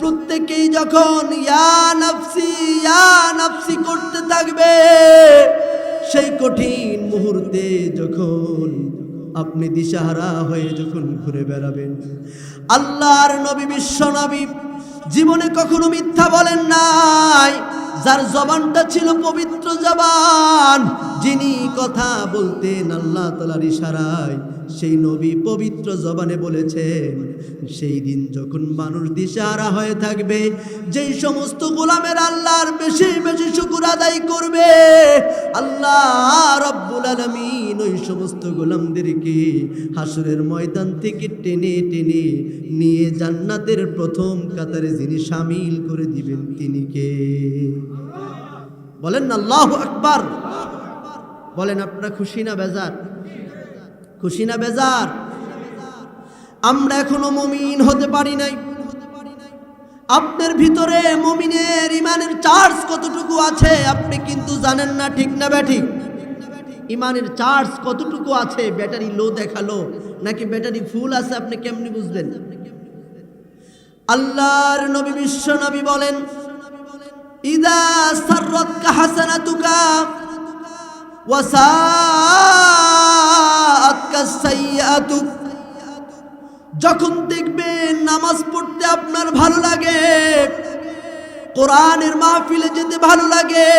প্রত্যেকেই যখন ইয়া নাফসি ইয়া নাফসি করতে থাকবে, সেই কঠিন মুহূর্তে যখন আপনি দিশাহারা হয়ে যখন ঘুরে বেড়াবেন, আল্লাহর নবী, বিশ্ব নবী জীবনে কখনো মিথ্যা বলেন নাই। যার জবানটা ছিল পবিত্র জবান, যিনি কথা বলতেন আল্লাহ তালার ইশারায় সেই নবী পবিত্র জবানে বলেছেন সেই দিন যখন মানুষ দিশাহারা হয়ে থাকবে, যেই সমস্ত গোলামের আল্লাহর বেশি বেশি শুকুর আদায় করবে, আল্লাহ রব্বুল আলমিন ওই সমস্ত গোলামদেরকে হাসুরের ময়দান থেকে টেনে টেনে নিয়ে জান্নাতের প্রথম কাতারে যিনি সামিল করে দিবেন, তিনি কে? বলেন না আল্লাহ আকবার। বলেন, আপনারা খুশি না বেজার? খুশি না বেজার? আমরা এখনও মমিন হতে পারি নাই। আপনার ভিতরে মমিনের ইমানের চার্জ কতটুকু আছে আপনি কিন্তু জানেন না, ঠিক না ব্যাঠিক? ইমানের চার্জ কতটুকু আছে? ব্যাটারি লো দেখাল, নাকি ব্যাটারি ফুল আছে আপনি কেমনি বুঝবেন আল্লাহর নবী বিশ্ব নবী বলেন, ইদা সাররাতকা হাসানাতুকা ওয়াসাআতকা যখন দেখবেন নামাজ পড়তে আপনার ভালো লাগে, কোরআনের মাহফিলে যেতে ভালো লাগে,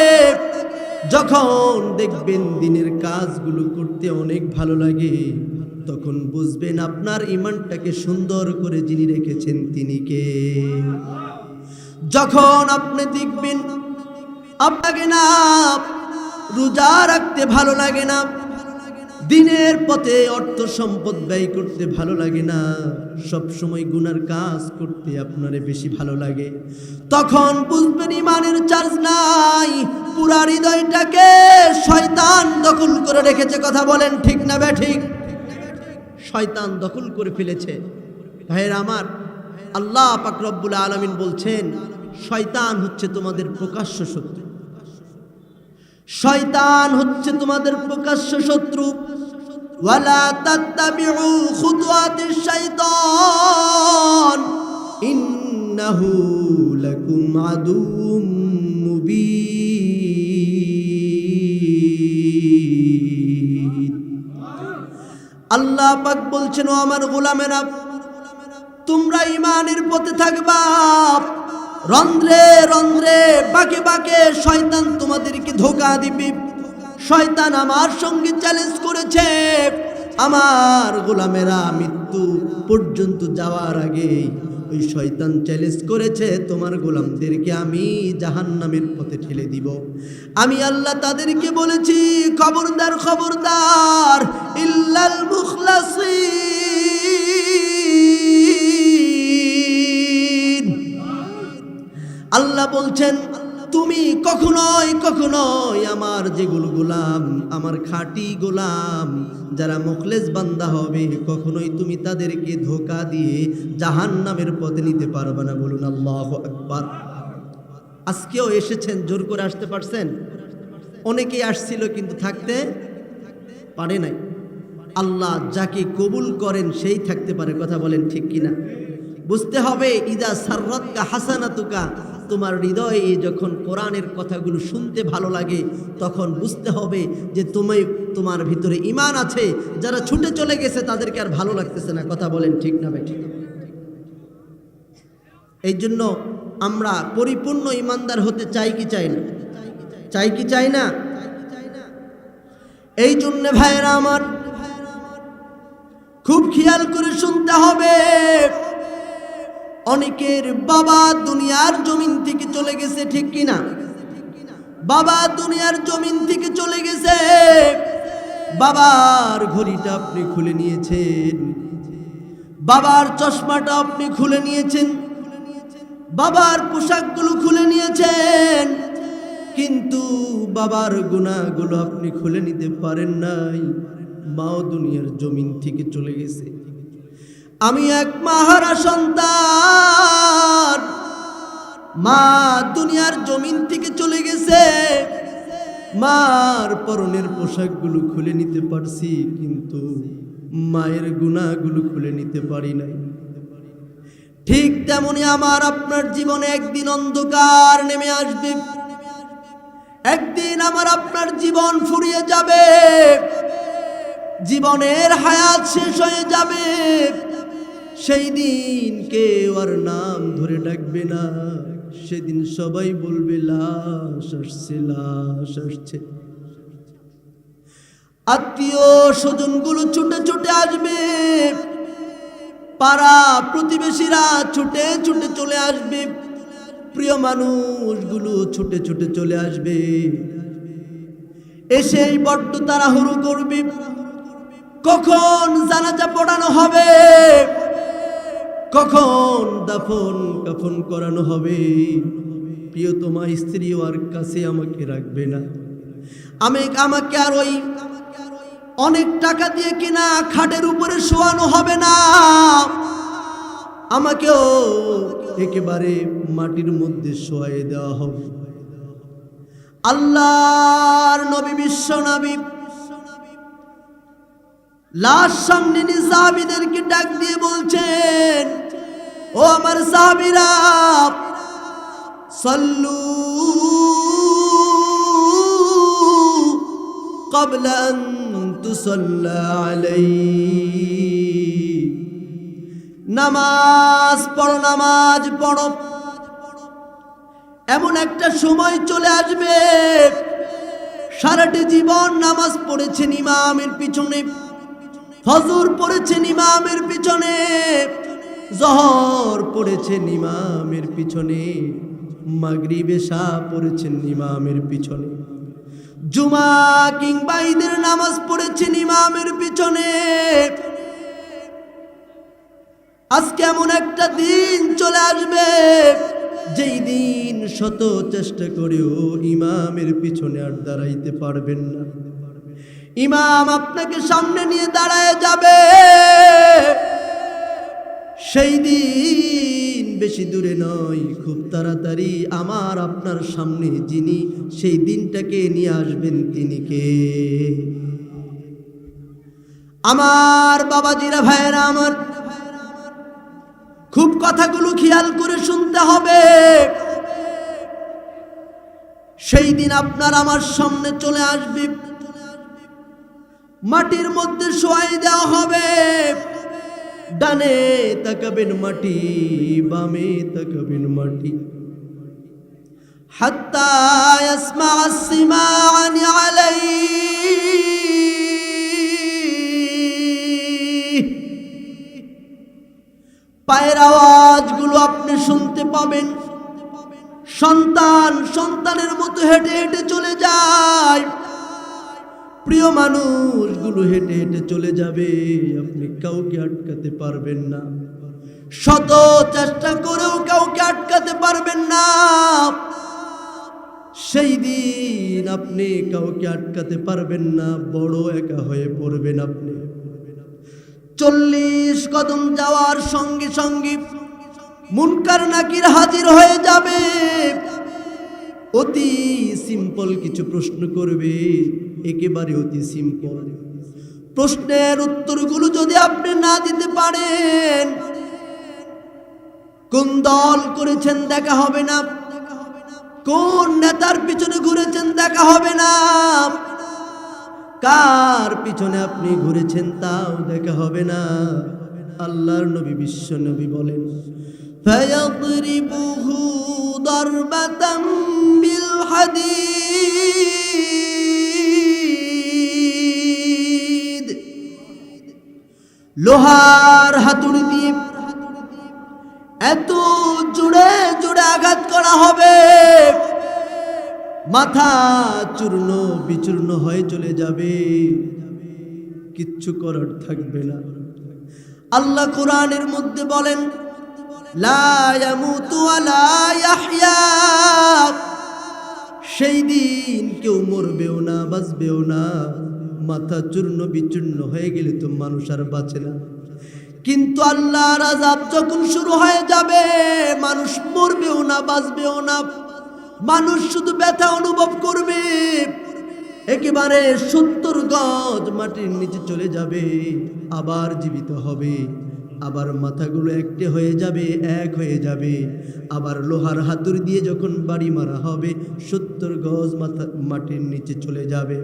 যখন দেখবেন দিনের কাজগুলো করতে অনেক ভালো লাগে, তখন বুঝবেন আপনার ইমানটাকে সুন্দর করে যিনি রেখেছেন তিনি কে? যখন আপনি দেখবেন আপনাকে না রোজা রাখতে ভালো লাগে না দিনের পথে অর্থ সম্পদ ব্যয় করতে ভালো লাগে না। সব সময় গুনার কাজ করতে আপনারে বেশি ভালো লাগে। তখন বুঝবেন ইমানের চার্জ নাই। পুরা হৃদয়টাকে শয়তান দখল করে রেখেছে। কথা বলেন ঠিক না বে ঠিক? শয়তান দখল করে ফেলেছে। ভাইয়ের আমার, আল্লাহ পাক রব্বুল আলমিন বলছেন, শয়তান হচ্ছে তোমাদের প্রকাশ্য শত্রু। শয়তান হচ্ছে তোমাদের প্রকাশ্য শত্রু। ওয়ালা তাত্তাবিউ খুতুওয়াতিশ শাইতান, ইন্নাহু লাকুম আদুউম মুবিন। আল্লাহ পাক বলছেন, ও আমার গোলামেরা, তোমরা ইমানের পথে থাকবা, রন্ধ্রে রন্ধ্রে বাকে বাকে শয়তান তোমাদেরকে ধোকা দিবে। শয়তান আমার সঙ্গে চ্যালেঞ্জ করেছে। আমার গোলামেরা মৃত্যু পর্যন্ত যাওয়ার আগে ওই শয়তান চ্যালেঞ্জ করেছে, তোমার গোলামদেরকে আমি জাহান্নামের পথে ঠেলে দিব। আমি আল্লাহ তাদেরকে বলেছি, খবরদার খবরদার, ইল্লাল মুখলাসিন। আল্লাহ বলছেন তুমি কখনোই কখনোই আমার যেগুলো গোলাম, আমার খাঁটি গোলাম, যারা মুখলেস বান্দা হবে, কখনোই তুমি তাদেরকে ধোকা দিয়ে জাহান নামের পথে নিতে পারবে না। বলুন আল্লাহ আকবার। আজকেও এসেছেন, জোর করে আসতে পারছেন? অনেকেই আসছিল কিন্তু থাকতে পারে নাই। আল্লাহ যাকে কবুল করেন, সেই থাকতে পারে। কথা বলেন ঠিক কিনা? বুঝতে হবে, ইদা সাররতকা হাসানাতুকা তোমার হৃদয়ে যখন কোরআনের কথাগুলো শুনতে ভালো লাগে, তখন বুঝতে হবে যে তুমি, তোমার ভিতরে ইমান আছে। যারা ছুটে চলে গেছে, তাদেরকে আর ভালো লাগতেছে না। কথা বলেন ঠিক না ভাই? ঠিক এই জন্য আমরা পরিপূর্ণ ইমানদার হতে চাই কি চাই না? চাই কি চাই না? এই জন্য ভাইয়েরা আমার, খুব খেয়াল করে শুনতে হবে। অনেকের বাবা দুনিয়ার জমিন থেকে চলে গেছে, ঠিক কিনা? বাবা দুনিয়ার জমিন থেকে চলে গেছে। বাবার ঘড়িটা আপনি খুলে নিয়েছেন। বাবার চশমাটা আপনি খুলে নিয়েছেন। বাবার পোশাকগুলো খুলে নিয়েছেন। কিন্তু বাবার গুণাগুলো আপনি খুলে নিতে পারেন নাই। মাও দুনিয়ার জমিন থেকে চলে গেছে। আমি এক মাহারা সন্তান। মা দুনিয়ার জমিন থেকে চলে গেছে। মার পরনের পোশাকগুলো খুলে নিতে পারছি, কিন্তু মায়ের গুণাগুলো খুলে নিতে পারি নাই। ঠিক তেমনি আমার আপনার জীবনে একদিন অন্ধকার নেমে আসবে। একদিন আমার আপনার জীবন ফুরিয়ে যাবে। জীবনের হায়াত শেষ হয়ে যাবে। সেই দিন কেউ আর নাম ধরে ডাকবে না। সেদিন সবাই বলবে, লাশ আসছে লাশ আসছে। আত্মীয় স্বজনগুলো ছুটে ছুটে আসবে। পাড়া প্রতিবেশীরা ছুটে ছুটে চলে আসবে। প্রিয় মানুষগুলো ছুটে ছুটে চলে আসবে। এসেই বড্ড তাড়াহুড়ো করবে। কখন জানাজা পড়ানো হবে? কখন দাফন কাফন করানো হবে? প্রিয় প্রিয়তমা স্ত্রীও আর কাছে আমাকে রাখবে না। আমি আমাকে আর ওই অনেক টাকা দিয়ে কিনা খাটের উপরে শোয়ানো হবে না। আমাকেও একেবারে মাটির মধ্যে শোয়াই দেওয়া হবে। আল্লাহর নবী, বিশ্ব নবী, লাশ সামনে নিয়ে সাহাবিদেরকে ডাক দিয়ে বলছেন ও আমার সাহাবিরা সল্লু قبل أن تصلى عليه নামাজ পড়ো নামাজ পড়ো এমন একটা সময় চলে আসবে সারাটি জীবন নামাজ পড়েছেন ইমামের পিছনে ফজর পড়েছেন ইমামের পিছনে জহর পড়েছেন ইমামের পিছনে, মাগরিবে শাহ পড়েছেন ইমামের পিছনে। জুমা কিংবা নামাজ পড়েছেন ইমামের পিছনে। আজকে এমন একটা দিন চলে আসবে, যেই দিন শত চেষ্টা করেও ইমামের পিছনে আর দাঁড়াইতে পারবেন না। ইমাম আপনাকে সামনে নিয়ে দাঁড়ায় যাবে। সেই দিন বেশি দূরে নয়, খুব তাড়াতাড়ি আমার আপনার সামনে যিনি, সেই দিনটাকে নিয়ে আসবেন তিনি কে? আমার বাবাজিরা, ভাইয়েরা আমার, খুব কথাগুলো খেয়াল করে শুনতে হবে। সেই দিন আপনার আমার সামনে চলে আসবে। মাটির মধ্যে শোয়াই দেওয়া হবে। ডানে তাকাবেন মাটি, বামে তাকাবেন মাটি। পায়ের আওয়াজগুলো আপনি শুনতে পাবেন। সন্তান সন্তানের মতো হেঁটে হেঁটে চলে যায়। প্রিয় মানুষগুলো হেঁটে হেঁটে চলে যাবে। আপনি কাউকে আটকাতে পারবেন না। শত চেষ্টা করেও কাউকে আটকাতে পারবেন না। সেই দিন আপনি কাউকে আটকাতে পারবেন না। বড় একা হয়ে পড়বেন আপনি। চল্লিশ কদম যাওয়ার সঙ্গে সঙ্গে মুনকার নাকির হাজির হয়ে যাবে। অতি সিম্পল কিছু প্রশ্ন করবে। একেবারে অতি সিম্পল প্রশ্নের উত্তরগুলো যদি আপনি না দিতে পারেন কোন দল করেছেন দেখা হবে না কোন নেতার পিছনে ঘুরেছেন দেখা হবে না কার পিছনে আপনি ঘুরেছেন তাও দেখা হবে না আল্লাহর নবী বিশ্ব নবী বলেন فيضربه ضربة بالحديد লোহার হাতুড়ি দিয়ে এত জোরে জোরে আঘাত করা হবে। মাথা চূর্ণ বিচূর্ণ হয়ে চলে যাবে। কিচ্ছু করার থাকবে না। আল্লাহ কোরআনের মধ্যে বলেন সেই দিন কেউ মরবেও না, বাঁচবেও না। মাথা চূর্ণ বিচূর্ণ হয়ে গেলে তো মানুষ আর বাঁচে না। কিন্তু আল্লাহর আজাব যখন শুরু হয়ে যাবে, মানুষ মরবেও না, বাঁচবেও না। মানুষ শুধু ব্যথা অনুভব করবে। একেবারে সত্তর গজ মাটির নিচে চলে যাবে, আবার জীবিত হবে। আবার মাথাগুলো একটে হয়ে যাবে, এক হয়ে যাবে। আবার লোহার হাতুড়ি দিয়ে যখন বাড়ি মারা হবে, সত্তর গজ মাথা, মাটির নিচে চলে যাবে।